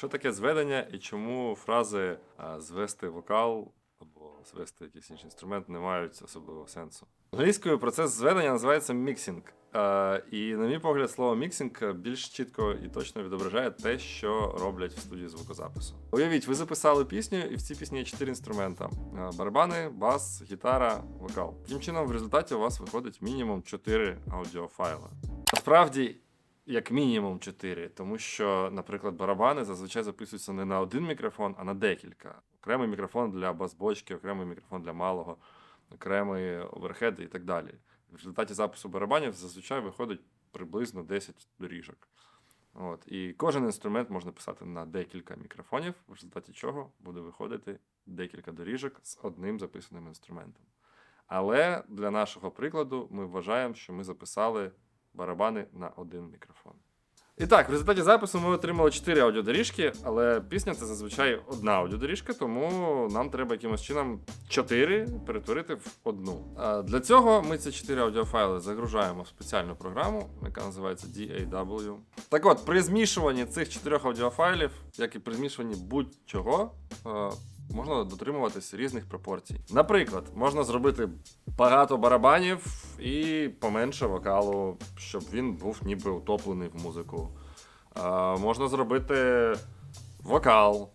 Що таке зведення і чому фрази звести вокал або звести якийсь інший інструмент не мають особливого сенсу? Англійською процес зведення називається міксінг. Е, і, на мій погляд, слово міксінг більш чітко і точно відображає те, що роблять в студії звукозапису. Уявіть, ви записали пісню, і в цій пісні є чотири інструмента: Е, барабани, бас, гітара, вокал. Таким чином, в результаті у вас виходить мінімум чотири аудіофайли. Насправді, як мінімум 4, тому що, наприклад, барабани зазвичай записуються не на один мікрофон, а на декілька. Окремий мікрофон для бас-бочки, окремий мікрофон для малого, окремий оверхед і так далі. В результаті запису барабанів зазвичай виходить приблизно 10 доріжок. От. І кожен інструмент можна писати на декілька мікрофонів, в результаті чого буде виходити декілька доріжок з одним записаним інструментом. Але для нашого прикладу ми вважаємо, що ми записали барабани на один мікрофон. І так, в результаті запису ми отримали 4 аудіодоріжки, але пісня це зазвичай одна аудіодоріжка, тому нам треба якимось чином 4 перетворити в одну. Для цього ми ці 4 аудіофайли загружаємо в спеціальну програму, яка називається DAW. Так от, при змішуванні цих 4 аудіофайлів, як і при змішуванні будь-чого, можна дотримуватись різних пропорцій. Наприклад, можна зробити багато барабанів і поменше вокалу, щоб він був ніби утоплений в музику. А, можна зробити вокал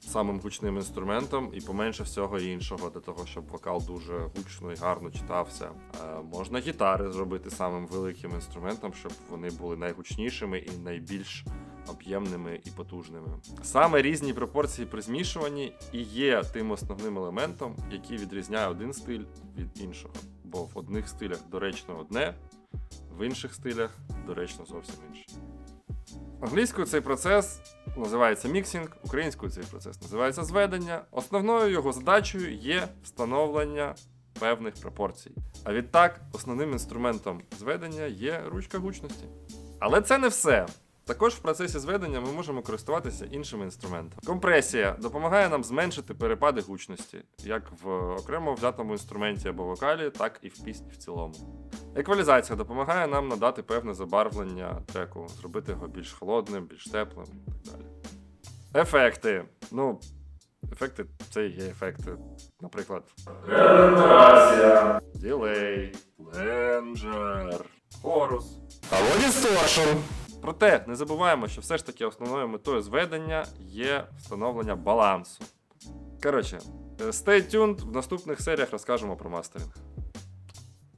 самим гучним інструментом і поменше всього іншого, для того, щоб вокал дуже гучно і гарно читався. А, можна гітари зробити самим великим інструментом, щоб вони були найгучнішими і найбільш об'ємними і потужними. Саме різні пропорції при змішуванні і є тим основним елементом, який відрізняє один стиль від іншого. Бо в одних стилях доречно одне, в інших стилях доречно зовсім інше. Англійською цей процес називається міксінг, українською цей процес називається зведення. Основною його задачею є встановлення певних пропорцій. А відтак, основним інструментом зведення є ручка гучності. Але це не все. Також в процесі зведення ми можемо користуватися іншими інструментами. Компресія допомагає нам зменшити перепади гучності, як в окремо взятому інструменті або вокалі, так і в пісні в цілому. Еквалізація допомагає нам надати певне забарвлення треку, зробити його більш холодним, більш теплим і так далі. Ефекти. Ну, ефекти це і є ефекти. Наприклад, генерація, ділей, ленджер, хорус або дісторшн. Проте не забуваємо, що все ж таки основною метою зведення є встановлення балансу. Коротше, е, stay tuned, в наступних серіях розкажемо про мастеринг.